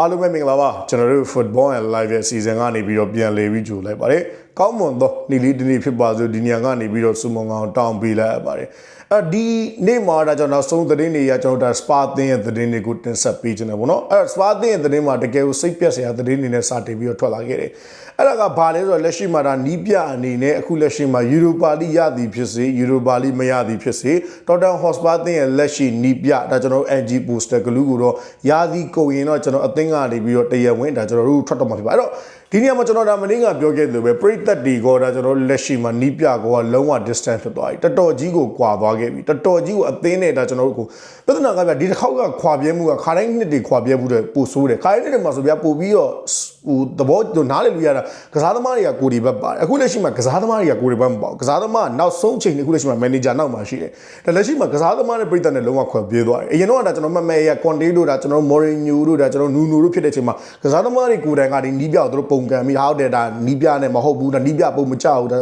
အားလုံးပဲမင်္ဂလာပါကျွန်တော်တို့ Football and Live ရဲ့ season ကနေပြီးတော့ပြန်လည်ပြီးကြိုလိုက်ပါတယ် ကောင်းမွန်သောနေ့လေးဒီနေ့ဖြစ်ပါစို့ဒီညကနေပြီးတော့စုမုံကောင်တောင်းပေးလိုက်ရပါတယ်အဲဒီနေ့မှာဒါကျွန်တော်နောက်ဆုံးသတင်းတွေရကျွန်တော်ဒါ Spa သင်းရဲ့သတင်းတွေကိုတင်ဆက်ပေးခြင်းတယ်ပေါ့နော်အဲ Spa သင်းရဲ့သတင်းမှာတကယ်ကိုစိတ်ပြက်စရာသတင်းတွေနဲ့စတင်ပြီးတော့ထွက်လာခဲ့တယ်အဲ့ဒါကဘာလဲဆိုတော့လက်ရှိမှာဒါနီးပြအနေနဲ့အခုလက်ရှိမှာ Europa League ရသည်ဖြစ်စေ Europa League မရသည်ဖြစ်စေ Tottenham Hotspur သင်းရဲ့လက်ရှိနီးပြဒါကျွန်တော်တို့ NG Poster ကလူကိုတော့ရသည်ကုန်ရင်တော့ကျွန်တော်အသင်းကနေပြီးတော့တရားဝင်ဒါကျွန်တော်တို့ထွက်တော့မှာဖြစ်ပါအဲ့တော့ ဒီနေရာမှာကျွန်တော်ဒါမင်းကပြောခဲ့သလိုပဲပရိသတ်ဒီကောဒါကျွန်တော်လက်ရှိမှာနီးပြကောကလုံးဝ distance ဖြစ်သွားပြီတော်တော်ကြီးကိုကွာသွားခဲ့ပြီတော်တော်ကြီးကိုအသင်းနဲ့ဒါကျွန်တော်တို့ကိုပြဿနာကဗျဒီတစ်ခေါက်ကခွာပြဲမှုကခါတိုင်းနှစ်တွေခွာပြဲမှုတွေပိုဆိုးတယ်ခါတိုင်းနှစ်တွေမှာဆိုဗျာပိုပြီးတော့ ဟိုသဘောနားလည်လို့ရတာကစားသမားတွေကကိုဒီဘက်ပါတယ်အခုလက်ရှိမှာကစားသမားတွေကကိုဒီဘက်မပေါ့ကစားသမားနောက်ဆုံးချိန်အခုလက်ရှိမှာ manager နောက်မှာရှိတယ်ဒါလက်ရှိမှာကစားသမားနဲ့ပြည်သက်နဲ့လုံးဝခွဲပြေးသွားတယ်အရင်တော့ကဒါကျွန်တော်မမဲရကွန်တေးတို့ဒါကျွန်တော်မော်ရီညိုတို့ဒါကျွန်တော်နူနိုတို့ဖြစ်တဲ့ချိန်မှာကစားသမားတွေကိုယ်တိုင်ကဒီနီးပြတို့ပုံကံပြီးဟာဟုတ်တယ်ဒါနီးပြနဲ့မဟုတ်ဘူးဒါနီးပြပုံမကြဘူးဒါ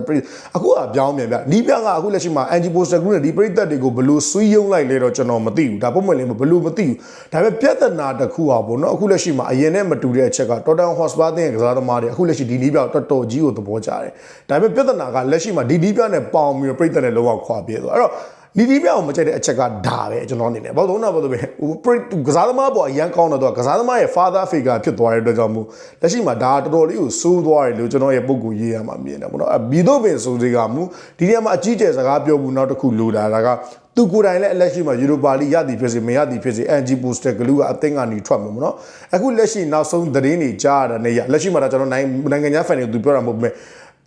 အခုကပြောင်းပြန်ဗျနီးပြကအခုလက်ရှိမှာ anti poster group နဲ့ဒီပြည်သက်တွေကိုဘယ်လိုဆွေးယုံလိုက်လဲတော့ကျွန်တော်မသိဘူးဒါပုံမှန်လေးဘယ်လိုမသိဘူးဒါပေမဲ့ပြဿနာတစ်ခုอ่ะဗောနော်အခုလက်ရှိမှာအရင်နဲ့မတူတဲ့အချက်က Tottenham Hotspur တဲ့ကစားသမားတွေအခုလက်ရှိဒီနီးပြတော်တော်ကြီးကိုသဘောကျတယ်ဒါပေမဲ့ပြဿနာကလက်ရှိမှာဒီနီးပြနဲ့ပေါင်ပြီးပြည်သက်နဲ့လောကခွာပြေသွားအဲ့တော့ ဒီဒီပြောင်မကြိုက်တဲ့အချက်ကဒါပဲကျွန်တော်အနေနဲ့ဘာလို့လဲဘာလို့ပဲဟိုကစားသမားပေါ်အရန်ကောင်းတော့ကစားသမားရဲ့ father figure ဖြစ်သွားတဲ့အတွက်ကြောင့်မို့လက်ရှိမှာဒါတော်တော်လေးကိုစိုးသွားတယ်လို့ကျွန်တော်ရဲ့ပုံကူရေးရမှာမြင်တယ်ပေါ့နော်အဘီတို့ပင်စိုးတွေကမူဒီနေရာမှာအကြီးကျယ်စကားပြောဘူးနောက်တစ်ခုလိုတာဒါကသူကိုယ်တိုင်လည်းအလက်ရှိမှာယူရိုပါလိရသည်ဖြစ်စေမရသည်ဖြစ်စေ NG Booster ဂလူကအသင်းကနေထွက်မှာပေါ့နော်အခုလက်ရှိနောက်ဆုံးသတင်းတွေကြားရတဲ့နေရလက်ရှိမှာဒါကျွန်တော်နိုင်ငံခြားဖန်တွေသူပြောတာမဟုတ်ဘူး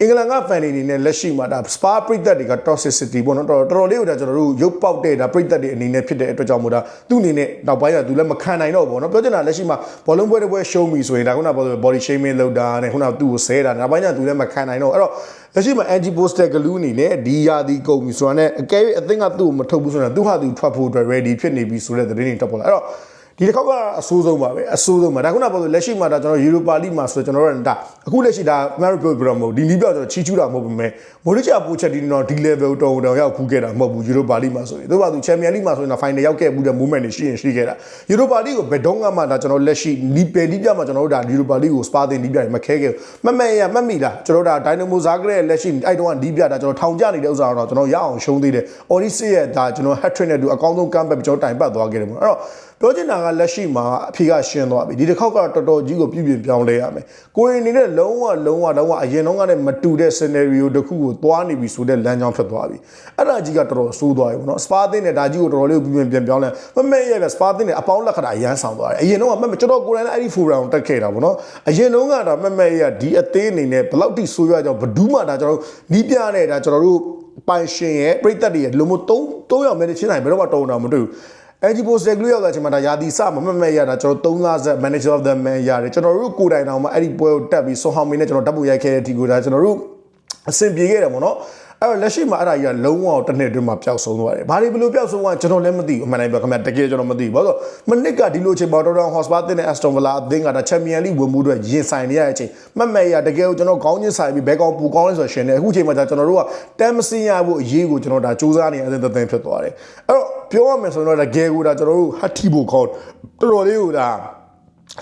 အင်္ဂလန်ကဖန်နေနေနဲ့လက်ရှိမှာဒါ spa ပရိသတ်တွေက toxicity ပေါ့နော်တော်တော်လေးကိုဒါကျွန်တော်တို့ရုပ်ပေါက်တဲ့ဒါပရိသတ်တွေအနေနဲ့ဖြစ်တဲ့အတွက်ကြောင့်မို့ဒါသူ့အနေနဲ့နောက်ပိုင်းကသူလည်းမခံနိုင်တော့ဘူးပေါ့နော်ပြောချင်တာလက်ရှိမှာဘောလုံးပွဲတစ်ပွဲ show me ဆိုရင်ဒါခုနက body shaming လုပ်တာနဲ့ခုနကသူ့ကိုဆဲတာနောက်ပိုင်းကျသူလည်းမခံနိုင်တော့အဲ့တော့လက်ရှိမှာ anti poster glue အနေနဲ့ဒီယာဒီကုန်ပြီဆိုတာနဲ့အကယ်၍အသင်းကသူ့ကိုမထုတ်ဘူးဆိုတော့သူဟာသူထွက်ဖို့အတွက် ready ဖြစ်နေပြီဆိုတဲ့သတင်းတွေတက်ပေါ်လာအဲ့တော့ ဒီတစ်ခေါက်ကအဆိုးဆုံးပါပဲအဆိုးဆုံးပါဒါခုနကပြောလို့လက်ရှိမှာဒါကျွန်တော်ယူရိုပါလိမှာဆိုတော့ကျွန်တော်တို့ဒါအခုလက်ရှိဒါအမေရိကန်ပြောမဟုတ်ဒီနီးပြောကျွန်တော်ချီချူးတာမဟုတ်ဘူးမဲ့မိုရီချာပူချက်ဒီတော့ဒီ level တောင်းတောင်းရောက်ဖူးခဲ့တာမဟုတ်ဘူးယူရိုပါလိမှာဆိုရင်သူကသူချန်ပီယံလိမှာဆိုရင်တော့ final ရောက်ခဲ့မှုတဲ့ movement တွေရှိရင်ရှိခဲ့တာယူရိုပါလိကိုဘယ်တော့မှဒါကျွန်တော်လက်ရှိနီးပယ်နီးပြမှာကျွန်တော်တို့ဒါယူရိုပါလိကိုစပါတင်နီးပြတွေမခဲခဲ့ဘူးမမဲ့ရမမိလားကျွန်တော်ဒါဒိုင်နမိုဇာဂရက်လက်ရှိအဲ့တော့နီးပြဒါကျွန်တော်ထောင်ကျနေတဲ့ဥစ္စာတော့ကျွန်တော်ရအောင်ရှုံးသေးတယ်အော်ဒီစစ်ရဲ့ဒါကျွန်တော် hat trick နဲ့တူအကောင်းဆုံး comeback ကျွန်တော်တိုင်ပတ်သွားခဲ့တယ်ပေါ့အဲ့တော့ပြောချင်တာကလက်ရှိမှာအဖေကရှင်းသွားပြီဒီတစ်ခေါက်ကတော်တော်ကြီးကိုပြပြပြောင်းလဲရမယ်ကိုရင်နေတဲ့လုံးဝလုံးဝလုံးဝအရင်တော့ကလည်းမတူတဲ့ scenario တစ်ခုကိုသွားနေပြီဆိုတဲ့လမ်းကြောင်းဖြစ်သွားပြီအဲ့ဒါကြီးကတော်တော်ဆိုးသွားပြီပေါ့နော် spa သင်းနဲ့ဒါကြီးကိုတော်တော်လေးပြပြပြန်ပြောင်းလဲမမဲ့ရဲ့ပဲ spa သင်းနဲ့အပေါင်းလက္ခဏာရမ်းဆောင်သွားတယ်အရင်တော့ကမမဲ့ကျွန်တော်ကိုယ်တိုင်လည်းအဲ့ဒီ forum တက်ခဲ့တာပေါ့နော်အရင်တော့ကတော့မမဲ့ရဲ့ဒီအသေးအနေနဲ့ဘယ်လောက်ထိဆိုးရွားကြောင်ဘဒူးမှဒါကျွန်တော်တို့နီးပြနဲ့ဒါကျွန်တော်တို့ပိုင်ရှင်ရဲ့ပြိသက်တွေရဲ့လုံမ3 3ရောက်မဲ့ချင်းတိုင်းဘယ်တော့မှတုံတာမတွေ့ဘူး NG Post ကလေးရောက်လာချိန်မှာဒါယာတီစမမမဲ့ရတာကျွန်တော်3လဆက် Manager of the Man ရတယ်ကျွန်တော်တို့ကိုယ်တိုင်တောင်မှအဲ့ဒီပွဲကိုတက်ပြီးဆွန်ဟောင်းမင်းနဲ့ကျွန်တော်ဓာတ်ပုံရိုက်ခဲ့တဲ့ဒီကိုဒါကျွန်တော်တို့အဆင်ပြေခဲ့တယ်ပေါ့နော်အဲ့တော့လက်ရှိမှာအဲ့ဒါကြီးကလုံးဝတစ်နှစ်အတွင်းမှာပျောက်ဆုံးသွားတယ်။ဘာတွေဘယ်လိုပျောက်ဆုံးသွားကျွန်တော်လည်းမသိဘူးအမှန်တိုင်းပြောခင်ဗျတကယ်ကျွန်တော်မသိဘူး။ဘာလို့မနစ်ကဒီလိုအချိန်ပေါ်တော်တော် Hotspur တင်တဲ့ Aston Villa အသင်းကဒါ Champion League ဝင်မှုတွေရင်ဆိုင်နေရတဲ့အချိန်မမဲ့ရတကယ်ကိုကျွန်တော်ခေါင်းချင်းဆိုင်ပြီးဘဲကောင်ပူကောင်းလဲဆိုရှင်နေအခုချိန်မှာကျွန်တော်တို့ကတမ်းမစင်းရဖို့အရေးကိုကျွန်တော်ဒါစူးစမ်းနေတဲ့အသင်းသင်းဖြစ်သွားတယ်။အဲ့တော့ ပြောရမယ်ဆိုရင်တော့တကယ်ကိုဒါကျွန်တော်တို့ဟတ်တီဖို့ခေါင်းတော်တော်လေးကိုဒါ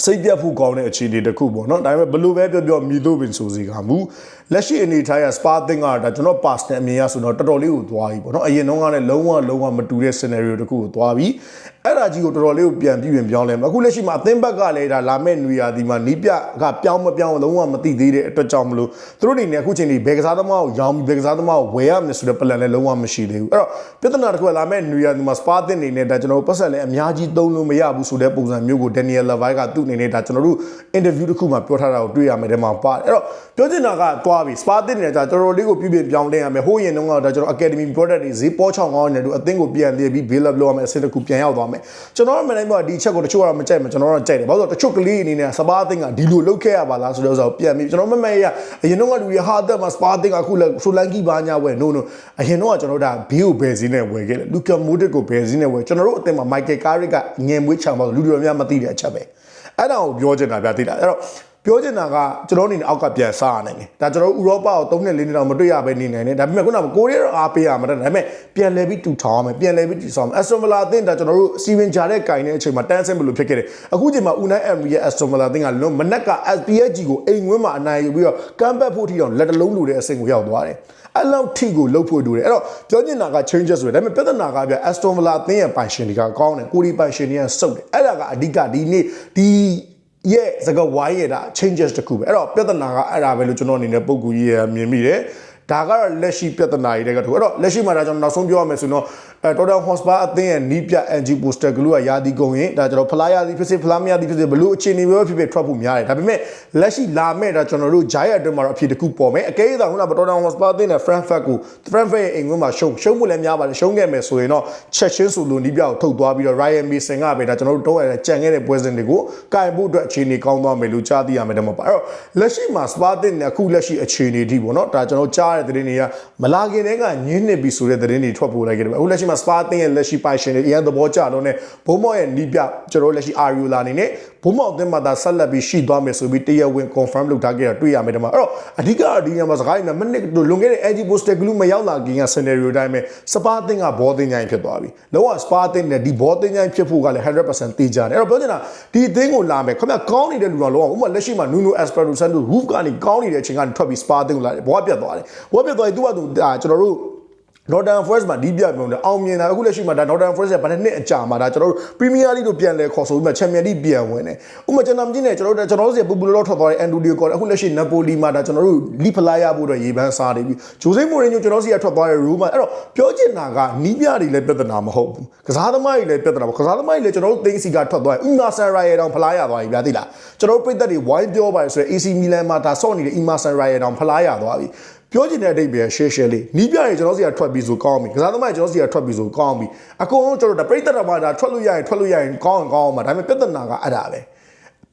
စိတ်ပြတ်ဖို့ကောင်းတဲ့အခြေအနေတစ်ခုပေါ့နော်ဒါပေမဲ့ဘလို့ပဲပြောပြောမြည်တို့ပင်ဆိုစီကမူလက်ရှိအနေထားရစပါသင်္ကဒါကျွန်တော် past နဲ့အမြင်ရဆိုတော့တော်တော်လေးကိုသွားပြီပေါ့နော်အရင်တော့ကလည်းလုံးဝလုံးဝမတူတဲ့ scenario တစ်ခုကိုသွားပြီ အဲ့ဒါကြီးကိုတော်တော်လေးကိုပြန်ပြီးပြန်ပြောင်းလဲမှာအခုလက်ရှိမှာအသင်းဘက်ကလည်းဒါလာမဲ့နွေရာဒီမှာနီးပြကပြောင်းမပြောင်းလုံးဝမသိသေးတဲ့အတွက်ကြောင့်မလို့သူတို့အနေနဲ့အခုချိန်ဒီဘယ်ကစားသမားကိုရောင်းပြီးဘယ်ကစားသမားကိုဝယ်ရမယ်ဆိုတဲ့ plan လည်းလုံးဝမရှိသေးဘူးအဲ့တော့ပြဿနာတစ်ခုကလာမဲ့နွေရာဒီမှာစပါသင်အနေနဲ့ဒါကျွန်တော်ပတ်ဆက်လည်းအများကြီးသုံးလို့မရဘူးဆိုတဲ့ပုံစံမျိုးကို Daniel Levy ကသူ့အနေနဲ့ဒါကျွန်တော်တို့ interview တစ်ခုမှာပြောထားတာကိုတွေ့ရမယ်ဒီမှာပါတယ်အဲ့တော့ပြောချင်တာကတွားပြီစပါသင်အနေနဲ့ဒါတော်တော်လေးကိုပြပြပြောင်းလဲရမယ်ဟိုးရင်တော့ဒါကျွန်တော် academy product တွေဈေးပေါ်ချောင်းကောင်းနေတယ်သူအသင်းကိုပြန်လည်ပြီး build up လုပ်ရမယ်အဆင့်တစ်ခုပြန်ရောက်သွားမယ်ကျွန်တော်မနိုင်ဘူးဒီချက်ကိုတချို့ကတော့မကြိုက်ဘူးကျွန်တော်တော့ကြိုက်တယ်ဘာလို့လဲတချို့ကလေးအနေနဲ့စပါအသင်းကဒီလိုလုပ်ခဲ့ရပါလားဆိုတော့ဆိုပြန်ပြီးကျွန်တော်မမဲရအရင်တော့ကလူရဟာတက်မှာစပါအသင်းကအခုလဲဆိုလန်ကီဘာညာဝဲ no no အရင်တော့ကကျွန်တော်ဒါဘေးကိုဘယ်စင်းနဲ့ဝယ်ခဲ့တယ်လူကာမိုဒစ်ကိုဘယ်စင်းနဲ့ဝယ်ကျွန်တော်တို့အသင်းမှာမိုက်ကယ်ကာရစ်ကငင်မွေးချောင်ပါလူတွေများမသိတဲ့အချက်ပဲအဲ့ဒါကိုပြောချင်တာဗျာသိလားအဲ့တော့ ပြောချင်တာကကျွန်တော်အနေနဲ့အောက်ကပြန်စားရနိုင်တယ်ဒါကျွန်တော်ဥရောပကို3နှစ်4နှစ်တော့မတွေ့ရဘဲနေနိုင်တယ်ဒါပေမဲ့ခုနကကိုရီးယားအားပေးရမှာဒါပေမဲ့ပြန်လဲပြီးတူထောင်းရမယ်ပြန်လဲပြီးတူဆောင်းမယ် Aston Villa အသင်းဒါကျွန်တော်တို့စီဝင်ကြတဲ့ကင်တဲ့အချိန်မှာတန်းဆင်းဘယ်လိုဖြစ်ခဲ့တယ်အခုချိန်မှာ Unai Emery ရဲ့ Aston Villa အသင်းကလွန်မနက်က SPSG ကိုအိမ်ဝင်းမှာအနိုင်ယူပြီးတော့ကမ်ဘက်ဖို့ထိအောင်လက်တလုံးလိုတဲ့အဆင့်ကိုရောက်သွားတယ်အဲ့လောက်ထိကိုလှုပ်ဖို့တူတယ်အဲ့တော့ပြောချင်တာက changes ဆိုတယ်ဒါပေမဲ့ပြဿနာကပြ Aston Villa အသင်းရဲ့ပိုင်ရှင်တွေကကောင်းတယ်ကိုဒီပိုင်ရှင်တွေကစုပ်တယ်အဲ့ဒါကအဓိကဒီနေ့ဒီ ရဲ့စကဝိုင်းရတာ changes တခုပဲအဲ့တော့ပြဿနာကအဲ့ဒါပဲလို့ကျွန်တော်အနေနဲ့ပုံကူကြီးရမြင်မိတယ် ဒါကတော့လက်ရှိပြဿနာတွေတကတူအဲ့တော့လက်ရှိမှာဒါကျွန်တော်နောက်ဆုံးပြောရမယ်ဆိုတော့အဲ Total Hotspur အသင်းရဲ့နီးပြ NG Poster Glue ကယာတီကုန်ရင်ဒါကျွန်တော်ဖလားယာတီဖြစ်စေဖလားမယာတီဖြစ်စေဘလို့အခြေအနေပဲဖြစ်ဖြစ်ထွက်ဖို့များတယ်ဒါပေမဲ့လက်ရှိလာမဲ့ဒါကျွန်တော်တို့ Giant အတွင်းမှာတော့အဖြစ်တစ်ခုပေါ်မယ်အကဲဒါခုနက Total Hotspur အသင်းနဲ့ Frankfurt ကို Frankfurt ရဲ့အိမ်ကွင်းမှာရှုံးရှုံးမှုလည်းများပါတယ်ရှုံးခဲ့မယ်ဆိုရင်တော့ချက်ချင်းဆိုလို့နီးပြကိုထုတ်သွားပြီးတော့ Ryan Mason ကပဲဒါကျွန်တော်တို့တော့ရတဲ့ကြံခဲ့တဲ့ပွဲစဉ်တွေကိုကင်ဖို့အတွက်အခြေအနေကောင်းသွားမယ်လို့ကြားသိရမယ်တော့မပါအဲ့တော့လက်ရှိမှာ Spa အသင်းနဲ့အခုလက်ရှိအခြေအနေဒီပေါ့နော်ဒါကျွန်တော်ကြားတဲ့သတင်းတွေကမလာခင်တည်းကညင်းနှစ်ပြီးဆိုတဲ့သတင်းတွေထွက်ပေါ်လိုက်ကြတယ်အခုလက်ရှိမှာ Spa အသင်းရဲ့လက်ရှိပိုင်ရှင်တွေအရင်သဘောကျတော့ ਨੇ ဘုံမော့ရဲ့နီးပြကျွန်တော်လက်ရှိ Ariola အနေနဲ့ဘုံမော့အသင်းမှာဒါဆက်လက်ပြီးရှိသွားမယ်ဆိုပြီးတရားဝင် confirm လုပ်ထားခဲ့တာတွေ့ရမယ်တမအဲ့တော့အဓိကအဒီညမှာစကားရင်းနဲ့မနစ်လွန်ခဲ့တဲ့ AG Poster Glue မရောက်လာခင်က scenario တိုင်းပဲစပါအသင်းကဘောတင်ញိုင်းဖြစ်သွားပြီလုံးဝစပါအသင်းနဲ့ဒီဘောတင်ញိုင်းဖြစ်ဖို့ကလည်း100%တေးကြတယ်အဲ့တော့ပြောချင်တာဒီအသင်းကိုလာမယ်ခင်ဗျကောင်းနေတဲ့လူတော်လုံးဝဥပမာလက်ရှိမှာ Nuno Espirito Santo roof ကနေကောင်းနေတဲ့အချိန်ကနေထွက်ပြီးစပါအသင်းကိုလာတယ်ဘောကပြတ်သွားတယ် ဘောကပြတ်သွားရင်သူကသူဒါကျွန်တော်တို့ Northern Forest မှာဒီပြပြောင်းတယ်အောင်မြင်တာအခုလက်ရှိမှာဒါ Northern Forest ရဲ့ဗာနှစ်အကြာမှာဒါကျွန်တော်တို့ Premier League တို့ပြန်လဲခေါ်ဆိုပြီးမှ Champions League ပြန်ဝင်တယ်ဥပမာကျွန်တော်မကြည့်နဲ့ကျွန်တော်တို့ကျွန်တော်တို့စီပူပူလောထွက်သွားတဲ့ Antonio ခေါ်တယ်အခုလက်ရှိ Napoli မှာဒါကျွန်တော်တို့လီဖလာရဖို့အတွက်ရေပန်းစားနေပြီဂျိုဆေမိုရင်ညိုကျွန်တော်စီကထွက်သွားတဲ့ Roma အဲ့တော့ပြောချင်တာကနီးပြတွေလည်းပြဿနာမဟုတ်ဘူးကစားသမားတွေလည်းပြဿနာမဟုတ်ကစားသမားတွေလည်းကျွန်တော်တို့သိန်းစီကထွက်သွားတယ် Emerson Royal တောင်ဖလားရသွားပြီဗျာသိလားကျွန်တော်တို့ပြည်သက်တွေဝိုင်းပြောပါတယ်ဆိုရင် AC Milan မှာဒါဆော့နေတဲ့ Emerson Royal တောင်ဖလားရသွားပြီ ပြောချင်တဲ့အတိတ်ပဲရှယ်ရှယ်လေးနီးပြရင်ကျွန်တော်စီကထွက်ပြီးဆိုကောင်းပြီကစားသမားကျွန်တော်စီကထွက်ပြီးဆိုကောင်းပြီအကုန်လုံးကျွန်တော်တို့ပြိတ္တတော်မှာဒါထွက်လို့ရရင်ထွက်လို့ရရင်ကောင်းရင်ကောင်းအောင်ပါဒါပေမဲ့ပြဿနာကအဲ့ဒါပဲ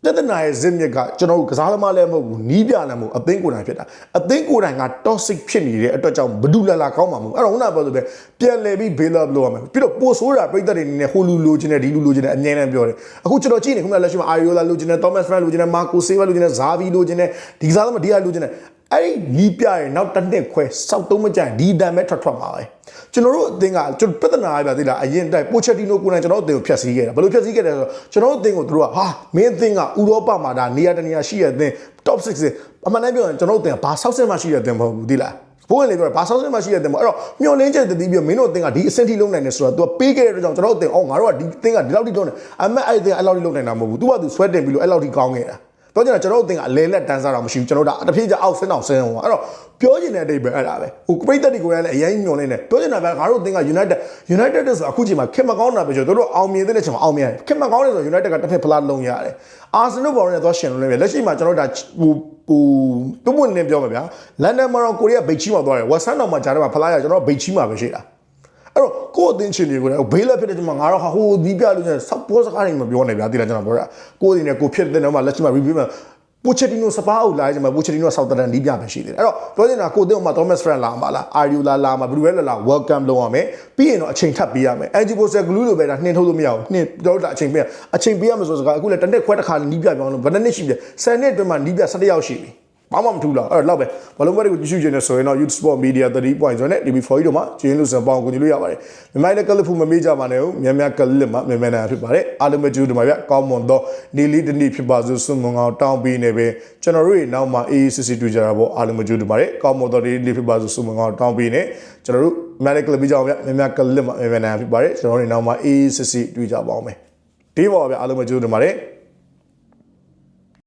ပြဿနာရဲ့ဇစ်မြစ်ကကျွန်တော်တို့ကစားသမားလည်းမဟုတ်ဘူးနီးပြလည်းမဟုတ်အသင်းကိုယ်တိုင်ဖြစ်တာအသင်းကိုယ်တိုင်က toxic ဖြစ်နေတဲ့အတွက်ကြောင့်ဘဒူလာလာကောင်းမှာမဟုတ်အဲ့တော့ခုနကပြောဆိုပဲပြန်လဲပြီး bail up လုပ်ရမယ်ပြီးတော့ပိုဆိုးတာပြိတ္တတွေနေနဲ့ဟိုလူလိုချင်တယ်ဒီလူလိုချင်တယ်အငြင်းနဲ့ပြောတယ်အခုကျွန်တော်ကြည့်နေခုနကလက်ရှိမှာ Ariola လိုချင်တယ် Thomas Frank လိုချင်တယ် Marco Silva လိုချင်တယ် Xavi လိုချင်တယ်ဒီကစားသမားဒီကလိုချင်တယ် အဲ့ဒီနီးပြရင်နောက်တစ်နှစ်ခွဲစောက်သုံးမကြိုင်ဒီတန်မဲ့ထွက်ထွက်မှာပဲကျွန်တော်တို့အသင်းကကျွန်တော်ပြဿနာရပါသေးလားအရင်တိုက်ပိုချက်တီနိုကိုယ်တိုင်ကျွန်တော်တို့အသင်းကိုဖျက်ဆီးခဲ့တာဘယ်လိုဖျက်ဆီးခဲ့တယ်ဆိုတော့ကျွန်တော်တို့အသင်းကိုသူတို့ကဟာမင်းအသင်းကဥရောပမှာဒါနေရာတနေရာရှိတဲ့အသင်း top 6အမှန်တမ်းပြောရင်ကျွန်တော်တို့အသင်းကဘာဆောက်ဆက်မှရှိတဲ့အသင်းမဟုတ်ဘူးဒီလားဘိုးဝင်လေပြောဘာဆောက်ဆက်မှရှိတဲ့အသင်းမဟုတ်အဲ့တော့မျောလင်းချက်တည်ပြီးမင်းတို့အသင်းကဒီအဆင့်ထိလုံးနိုင်တယ်ဆိုတော့ तू ပေးခဲ့တဲ့အတွက်ကြောင့်ကျွန်တော်တို့အသင်းအော်ငါတို့ကဒီအသင်းကဒီလောက်ထိလုံးတယ်အမှန်အဲ့ဒီအသင်းအဲ့လောက်ထိလုံးနိုင်တာမဟုတ်ဘူး तू က तू ဆွဲတင်ပြီးလို့အဲ့လောက်ထိကောင်းခဲ့တာ တော့ကျွန်တော်ကျွန်တော်တို့အသင်ကအလဲလက်တန်းစားတာမရှိဘူးကျွန်တော်တို့တဖြည်းဖြည်းအောက်ဆင်းအောင်ဆင်းအောင်အဲ့တော့ပြောချင်တဲ့အတိတ်ပဲအဲ့ဒါပဲဟိုပရိသတ်တွေကိုလည်းအရင်ညွန်နေတယ်ပြောချင်တာကငါတို့အသင်က United United ဆိုအခုချိန်မှာခင်မကောင်းတာပဲကျွန်တော်တို့အောင်မြင်တဲ့ချိန်မှာအောင်မြင်တယ်ခင်မကောင်းတယ်ဆို United ကတစ်ဖက်ဖလားလုံးရတယ် Arsenal ဘော်နဲ့သွားရှင်လို့လည်းလက်ရှိမှာကျွန်တော်တို့ဒါဟိုဟိုတုံးမနေပြောမှာဗျာလန်ဒန်မှာတော့ကိုရီးယားဗိတ်ချီမှာသွားတယ်ဝက်ဆန်တော်မှာဂျာထဲမှာဖလားရကျွန်တော်ဗိတ်ချီမှာပဲရှိတာ အဲ့တော့ကိုယ့်အသင်းချင်းတွေကိုလည်းဘေးလက်ဖြစ်တဲ့ချိန်မှာငါတော့ဟာဟိုဒီပြလို့ကျစောက်ပေါ်စကားတွေမပြောနဲ့ဗျာတိလားကျွန်တော်ပြောတာကိုယ့်အသင်းနဲ့ကိုဖြစ်တဲ့တော့မှလက်ရှိမှာ review မှာပိုချက်တီနိုစပါးအုပ်လာကြမှာပိုချက်တီနိုဆောက်တန်နီးပြပဲရှိသေးတယ်အဲ့တော့ပြောချင်တာကိုတဲ့ဥမှာ Thomas Frank လာမှာလား Ariola လာမှာဘယ်လိုလဲလာ welcome လုပ်ရမယ်ပြီးရင်တော့အချိန်ထပ်ပေးရမယ် Angie Poster Glue လိုပဲဒါနှင်းထုတ်လို့မရဘူးနှင်းပြောတာအချိန်ပေးရအချိန်ပေးရမယ်ဆိုစကားအခုလည်းတစ်နှစ်ခွဲတစ်ခါနီးပြပြောင်းလို့ဘယ်နှစ်နှစ်ရှိပြီ10နှစ်အတွင်းမှာနီးပြ17ယောက်ရှိပြီ ဘာမှမထူးလားအဲ့တော့လောက်ပဲဘလုံးဘက်တွေကိုကြည့်ရှုခြင်းနဲ့ဆိုရင်တော့ Youth Sport Media 3.0နဲ့ DB4 တို့မှာကျင်းလို့စံပေါင်းကိုကြည့်လို့ရပါတယ်မြန်မာနဲ့ကလစ်ဖူမမေးကြပါနဲ့ဦးမြန်မြန်ကလစ်မှာမြန်မြန်နာဖြစ်ပါတယ်အားလုံးပဲကြည့်လို့မှာဗျကောင်းမွန်တော့နေလီတနေ့ဖြစ်ပါစို့စွန်မွန်အောင်တောင်းပေးနေပဲကျွန်တော်တို့ရဲ့နောက်မှာ AACC တွေ့ကြတာပေါ့အားလုံးပဲကြည့်လို့ပါတယ်ကောင်းမွန်တော့နေလီဖြစ်ပါစို့စွန်မွန်အောင်တောင်းပေးနေကျွန်တော်တို့မြန်မာနဲ့ကလစ်ပြီးကြအောင်ဗျမြန်မြန်ကလစ်မှာမြန်မြန်နာဖြစ်ပါတယ်ကျွန်တော်တို့ရဲ့နောက်မှာ AACC တွေ့ကြပါအောင်မယ်ဒီပါဗျအားလုံးပဲကြည့်လို့ပါတယ်